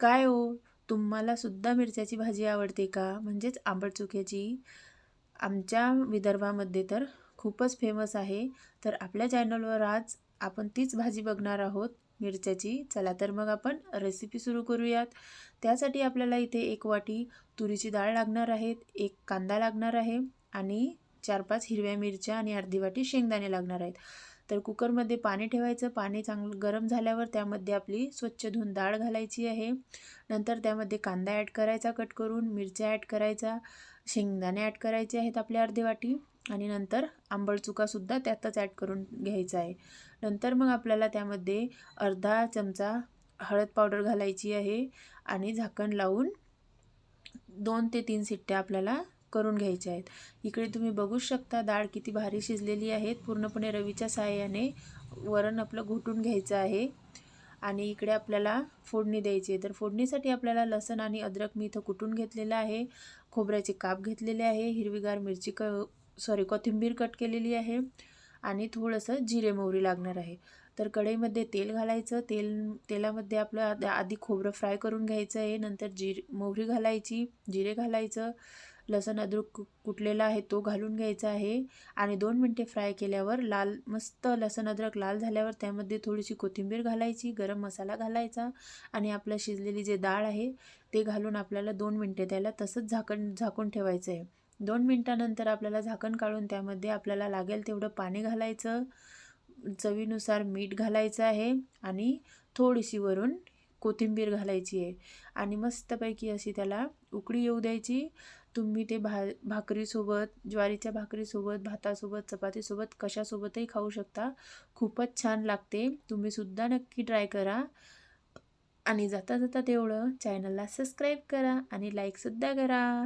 काय हो? तुम्हाला सुद्धा मिरच्याची भाजी आवडते का? म्हणजेच आंबट चुक्याची आमच्या विदर्भामध्ये तर खूपच फेमस आहे. तर आपल्या चॅनलवर आज आपण तीच भाजी बघणार आहोत मिरच्याची. चला तर मग आपण रेसिपी सुरू करूयात. त्यासाठी आपल्याला इथे एक वाटी तुरीची डाळ लागणार आहेत एक कांदा लागणार आहे आणि चार पाच हिरव्या मिरच्या आणि अर्धी वाटी शेंगदाणे लागणार आहेत. तर कुकरमध्ये पाणी ठेवायचं. पाणी चांगलं गरम झाल्यावर त्यामध्ये आपली स्वच्छ धुवून डाळ घालायची आहे. नंतर त्यामध्ये कांदा ॲड करायचा कट करून मिरच्या ॲड करायचा शेंगदाणे ॲड करायचे आहेत आपल्या अर्धी वाटी. आणि नंतर आंबट चुकासुद्धा त्यातच ॲड करून घ्यायचा आहे. नंतर मग आपल्याला त्यामध्ये अर्धा चमचा हळद पावडर घालायची आहे. आणि झाकण लावून दोन ते तीन सिट्ट्या आपल्याला करून घ्यायचे आहेत. इकडे तुम्ही बघू शकता डाळ किती भारी शिजलेली आहेत. पूर्णपणे रवीच्या सहाय्याने वरण आपलं घोटून घ्यायचं आहे. आणि इकडे आपल्याला फोडणी द्यायची आहे. तर फोडणीसाठी आपल्याला लसण आणि अद्रक मी इथं कुटून घेतलेलं आहे. खोबऱ्याचे काप घेतलेले आहे. हिरवीगार मिरची क सॉरी कोथिंबीर कट केलेली आहे. आणि थोडंसं जिरे मोहरी लागणार आहे. तर कढईमध्ये तेल घालायचं. तेल तेलामध्ये आपलं आधी खोबरं फ्राय करून घ्यायचं आहे. नंतर जिर मोहरी घालायची जिरे घालायचं. लसण अद्रक कुटलेला आहे तो घालून घ्यायचा आहे. आणि दोन मिनटे फ्राय केल्यावर लाल मस्त लसण अद्रक लाल झाल्यावर त्यामध्ये थोडीशी कोथिंबीर घालायची गरम मसाला घालायचा आणि आपलं शिजलेली जे डाळ आहे ते घालून आपल्याला दोन मिनटे त्याला तसंच झाकण झाकून ठेवायचं आहे. दोन मिनटानंतर आपल्याला झाकण काढून त्यामध्ये आपल्याला लागेल तेवढं पाणी घालायचं. चवीनुसार मीठ घालायचं आहे आणि थोडीशी वरून कोथिंबीर घालायची आहे. आणि मस्तपैकी अशी त्याला उकळी येऊ द्यायची. तुम्ही ते भा भाकरीसोबत ज्वारीच्या भाकरीसोबत भातासोबत चपातीसोबत कशासोबतही खाऊ शकता. खूपच छान लागते. तुम्हीसुद्धा नक्की ट्राय करा. आणि जाता जाता तेवढं चॅनलला सबस्क्राईब करा आणि लाईकसुद्धा करा.